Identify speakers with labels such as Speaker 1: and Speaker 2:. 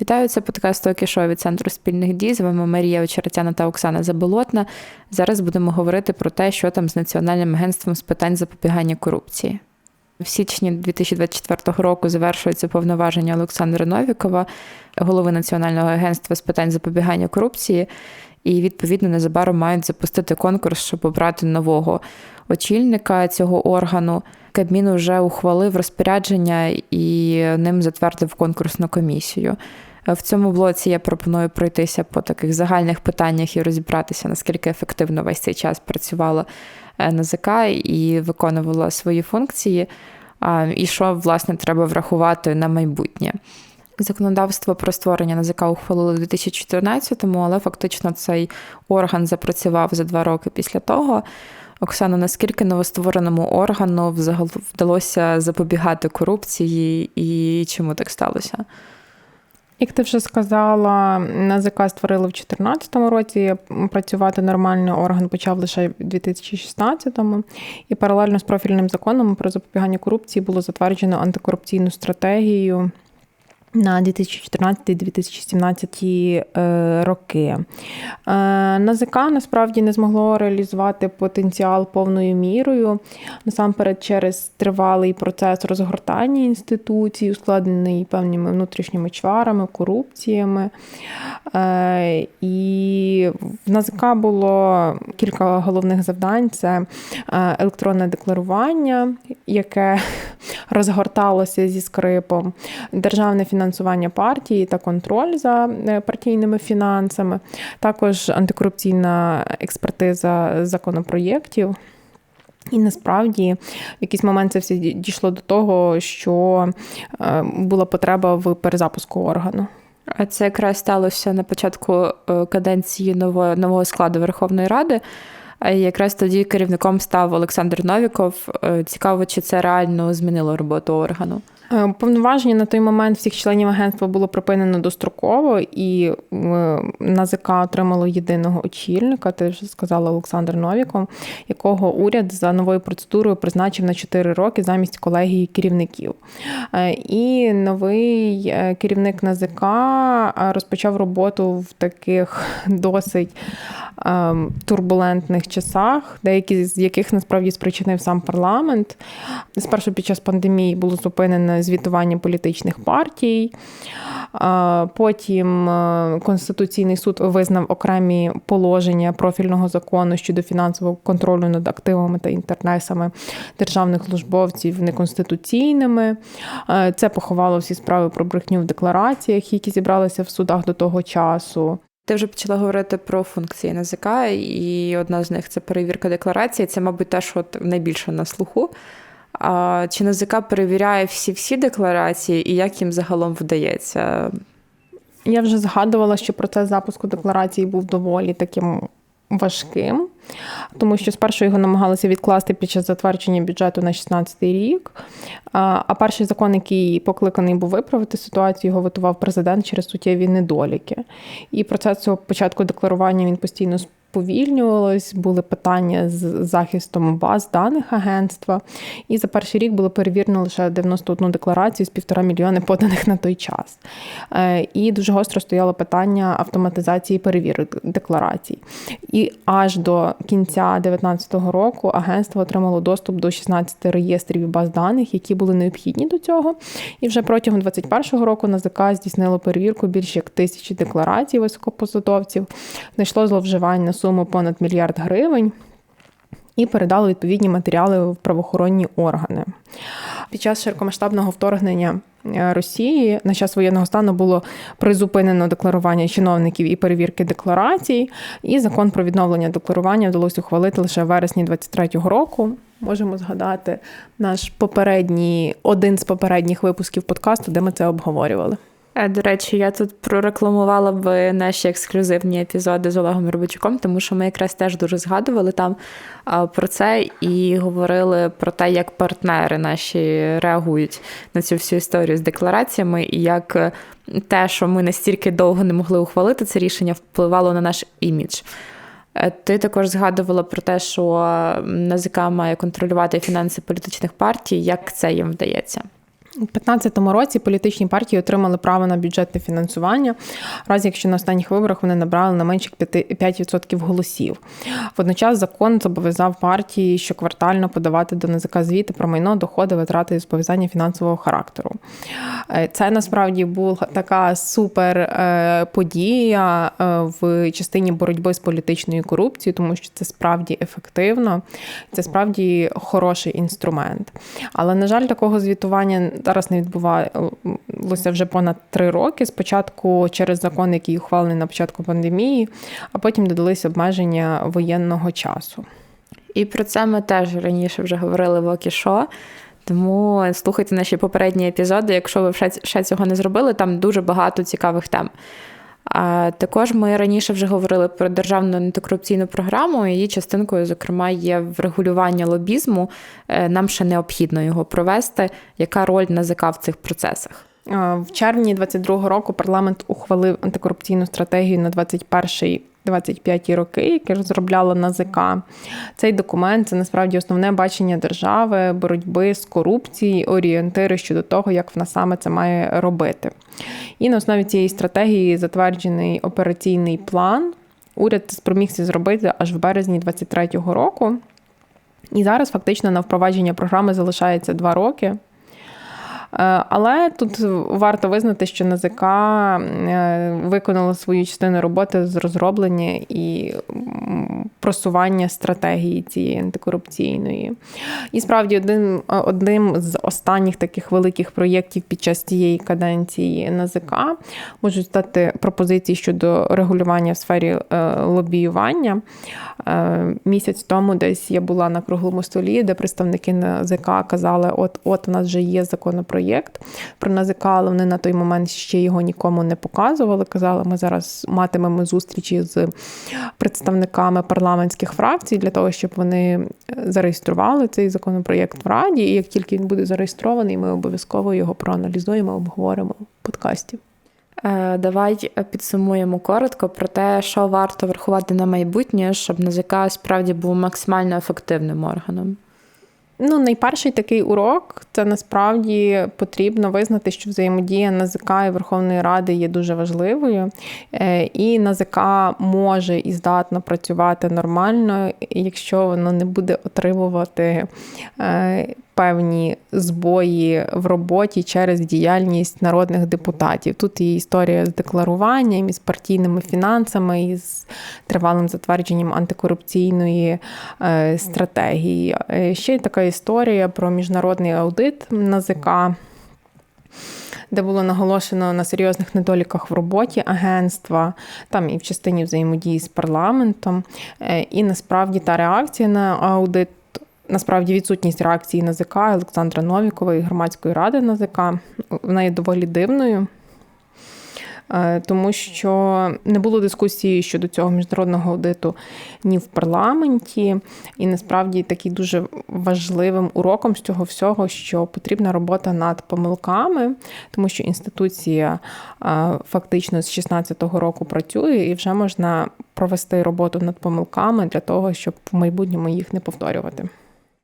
Speaker 1: Вітаю, це подкаст Окішо від Центру спільних дій. З вами Марія Очеретяна та Оксана Заболотна. Зараз будемо говорити про те, що там з Національним агентством з питань запобігання корупції. В січні 2024 року завершується повноваження Олександра Новікова, голови Національного агентства з питань запобігання корупції, і відповідно незабаром мають запустити конкурс, щоб обрати нового очільника цього органу. Кабмін вже ухвалив розпорядження і ним затвердив конкурсну комісію. В цьому блоці я пропоную пройтися по таких загальних питаннях і розібратися, наскільки ефективно весь цей час працювала НЗК і виконувала свої функції, і що, власне, треба врахувати на майбутнє. Законодавство про створення НАЗК ухвалили у 2014-му, але фактично цей орган запрацював за два роки після того. Оксано, наскільки новоствореному органу взагалі вдалося запобігати корупції і чому так сталося?
Speaker 2: Як ти вже сказала, НАЗК створили в 2014 році. Працювати нормально орган почав лише в 2016-му. І паралельно з профільним законом про запобігання корупції було затверджено антикорупційну стратегію на 2014-2017 е, роки. Е, НАЗК насправді не змогло реалізувати потенціал повною мірою, насамперед через тривалий процес розгортання інституцій, ускладнений певними внутрішніми чварами, корупціями. Е, і в НАЗК було кілька головних завдань: це електронне декларування, яке розгорталося зі скрипом, державне фінансування фінансування партії та контроль за е, партійними фінансами, також антикорупційна експертиза законопроєктів. І насправді в якийсь момент це все дійшло до того, що е, була потреба в перезапуску органу.
Speaker 1: А це якраз сталося на початку е, каденції нового нового складу Верховної Ради. А якраз тоді керівником став Олександр Новіков. Цікаво, чи це реально змінило роботу органу.
Speaker 2: Е, повноваження на той момент всіх членів агентства було припинено достроково, і е, НАЗК отримало єдиного очільника, ти вже сказала Олександр Новіков, якого уряд за новою процедурою призначив на 4 роки замість колегії керівників. Е, і новий керівник НАЗК розпочав роботу в таких досить турбулентних часах, деякі з яких насправді спричинив сам парламент. Спершу під час пандемії було зупинено звітування політичних партій. Потім е, Конституційний суд визнав окремі положення профільного закону щодо фінансового контролю над активами та інтернесами державних службовців неконституційними. Е, це поховало всі справи про брехню в деклараціях, які зібралися в судах до того часу.
Speaker 1: Ти вже почала говорити про функції НЗК, і одна з них це перевірка декларації. Це, мабуть, те, що найбільше на слуху. А Чи НЗК перевіряє всі-всі декларації і як їм загалом вдається?
Speaker 2: Я вже згадувала, що процес запуску декларації був доволі таким важким, тому що спершу його намагалися відкласти під час затвердження бюджету на 2016 рік. А перший закон, який покликаний був виправити ситуацію, його готував президент через суттєві недоліки. І процес цього початку декларування він постійно сповільнювалось, були питання з захистом баз даних агентства. І за перший рік було перевірено лише 91 декларацію з півтора мільйони поданих на той час. Е, і дуже гостро стояло питання автоматизації перевірок декларацій. І аж до кінця 2019 року агентство отримало доступ до 16 реєстрів баз даних, які були необхідні до цього. І вже протягом 2021 року НАЗК здійснило перевірку більше як тисячі декларацій високопосадовців. Знайшло зловживання суму понад мільярд гривень. І передали відповідні матеріали в правоохоронні органи. Під час широкомасштабного вторгнення е, Росії на час воєнного стану було призупинено декларування чиновників і перевірки декларацій. І закон про відновлення декларування вдалося ухвалити лише в вересні 2023 року. Можемо згадати наш попередній один з попередніх випусків подкасту, де ми це обговорювали.
Speaker 1: Е, до речі, я тут прорекламувала б наші ексклюзивні епізоди з Олегом Робочуком, тому що ми якраз теж дуже згадували там про це і говорили про те, як партнери наші реагують на цю всю історію з деклараціями, і як е, те, що ми настільки довго не могли ухвалити це рішення, впливало на наш імідж. Е, ти також згадувала про те, що НАЗК має контролювати фінанси політичних партій. Як це їм вдається?
Speaker 2: У 2015 році політичні партії отримали право на бюджетне фінансування, в разі якщо на останніх виборах вони набрали не менше 5% 5% голосів. Водночас закон зобов'язав партії щоквартально подавати до НАЗК звіти про майно, доходи, витрати і зобов'язання фінансового характеру. Е, Це насправді була така супер е, подія е, в частині боротьби з політичною корупцією, тому що це справді ефективно, це справді хороший інструмент. Але, на жаль, такого звітування зараз не відбувалося вже понад три роки. Спочатку через закон, який ухвалений на початку пандемії, а потім додались обмеження воєнного часу.
Speaker 1: І про це ми теж раніше вже говорили в Окішо. Тому слухайте наші попередні епізоди. Якщо ви ще, цього не зробили, там дуже багато цікавих тем. Також ми раніше вже говорили про державну антикорупційну програму. Її частинкою, зокрема, є врегулювання лобізму. Е, Нам ще необхідно його провести. Яка роль НАЗК в цих процесах?
Speaker 2: Е, В червні 2022 року парламент ухвалив антикорупційну стратегію на 21 25 роки, яке розробляла НАЗК. Цей документ це насправді основне бачення держави, боротьби з корупцією, орієнтири щодо того, як вона саме це має робити. І на основі цієї стратегії затверджений операційний план. Уряд спромігся зробити аж в березні 2023 року. І зараз фактично на впровадження програми залишається два роки. Е, Але тут варто визнати, що НАЗК е, виконала свою частину роботи з розроблення і просування стратегії цієї антикорупційної. І справді один, одним з останніх таких великих проєктів під час цієї каденції НАЗК можуть стати пропозиції щодо регулювання в сфері е, лобіювання. Е, Місяць тому десь я була на круглому столі, де представники НАЗК казали: от, от у нас вже є законопроєкт про НАЗК, але вони на той момент ще його нікому не показували. Казали, ми зараз матимемо зустрічі з представниками парламентських фракцій для того, щоб вони зареєстрували цей законопроєкт в Раді. І як тільки він буде зареєстрований, ми обов'язково його проаналізуємо, обговоримо в подкасті.
Speaker 1: Е, Давай підсумуємо коротко про те, що варто врахувати на майбутнє, щоб НАЗК справді був максимально ефективним органом.
Speaker 2: Ну, найперший такий урок це насправді потрібно визнати, що взаємодія НАЗК і Верховної Ради є дуже важливою, Е, і НАЗК може і здатно працювати нормально, якщо воно не буде отримувати е, певні збої в роботі через діяльність народних депутатів. Тут і історія з декларуванням, і з партійними фінансами, і з тривалим затвердженням антикорупційної е, стратегії. Е, Ще й така історія про міжнародний аудит НАЗК. Де було наголошено на серйозних недоліках в роботі агентства, там і в частині взаємодії з парламентом. Е, І насправді та реакція на аудит Насправді відсутність реакції НАЗК Олександра Новікова і громадської ради НАЗК вона є доволі дивною, е, тому що не було дискусії щодо цього міжнародного аудиту ні в парламенті, і насправді такий дуже важливим уроком з цього всього, що потрібна робота над помилками, тому що інституція е, фактично з 2016 року працює і вже можна провести роботу над помилками для того, щоб в майбутньому їх не повторювати.